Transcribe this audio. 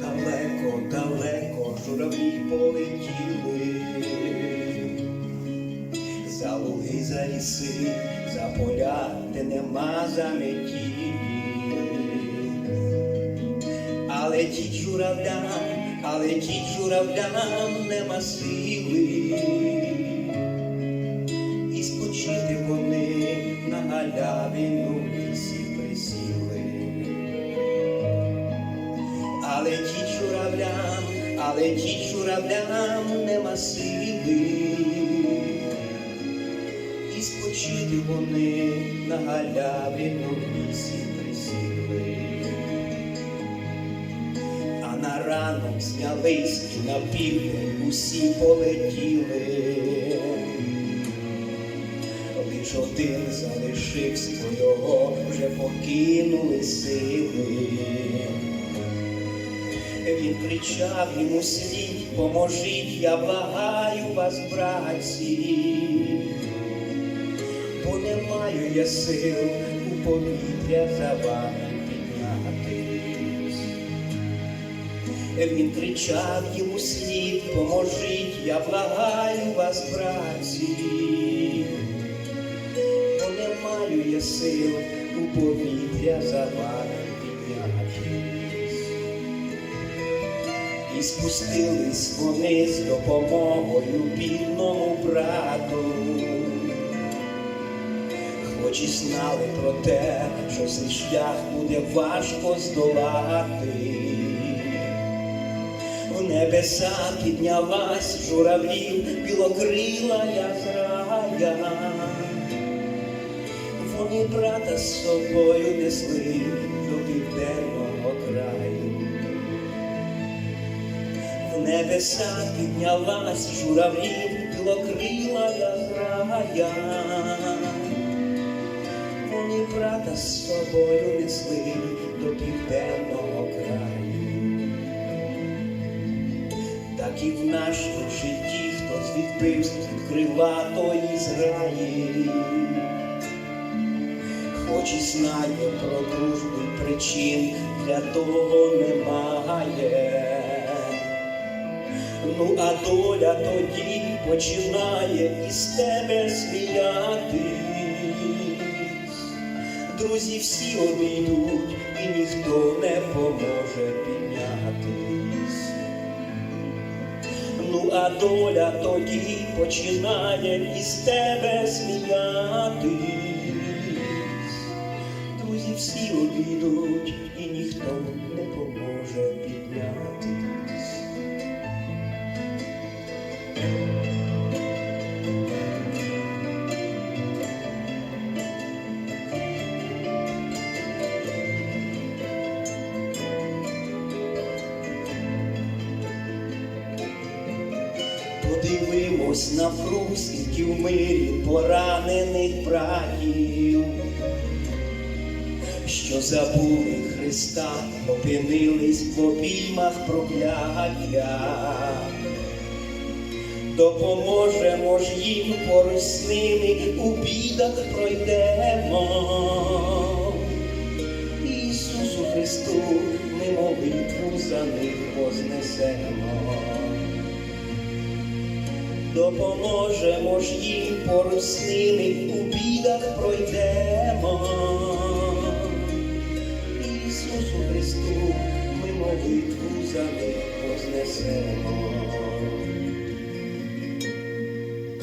Далеко, далеко журавлі полетіли, за луги, за ліси, за поля, де нема заметілі. Але ті журавлям, але ті журавлям нема сили. І спочити вони на галявину але ті журавлям нема сили. І спочити вони на галявину лісі присіли. А на ранок знялись і на південь усі полетіли. Лиш один залишився, його вже покинули сили. Він кричав йому слід, поможіть, я благаю вас, братці, бо не маю я сил у повітря за вами піднятись. Він кричав йому слід, поможіть, я благаю вас, братці, бо не маю я сил у повітря за вами піднятись. І спустились вони з допомогою бідному брату. Хоч і знали про те, що цей шлях буде важко здолати. В небеса піднялась журавлів білокрила я зрая. Вони брата з собою несли до південного краю. Небеса піднялась журавлів білокрила я. Вони брата з собою несли до південного краю. Так і в нашому житті хтось відбився від крила тої зграї. Хоч і знає про дружбу причин для того немає. Ну, а доля тоді починає із тебе сміятись. Друзі всі обійдуть, і ніхто не поможе піднятись. Ну, а доля тоді починає із тебе сміятись. Друзі всі обійдуть, і ніхто не поможе піднятись. Подивимось на скільки в мирі поранених братів, що забули Христа, опинились в обіймах прокляття. Допоможемо ж їм поруч з ними у бідах пройдемо. Ісусу Христу ми молитву за них вознесемо. Допоможемо ж їм поруч з ними у бідах пройдемо. Ісусу Христу ми молитву за них вознесемо.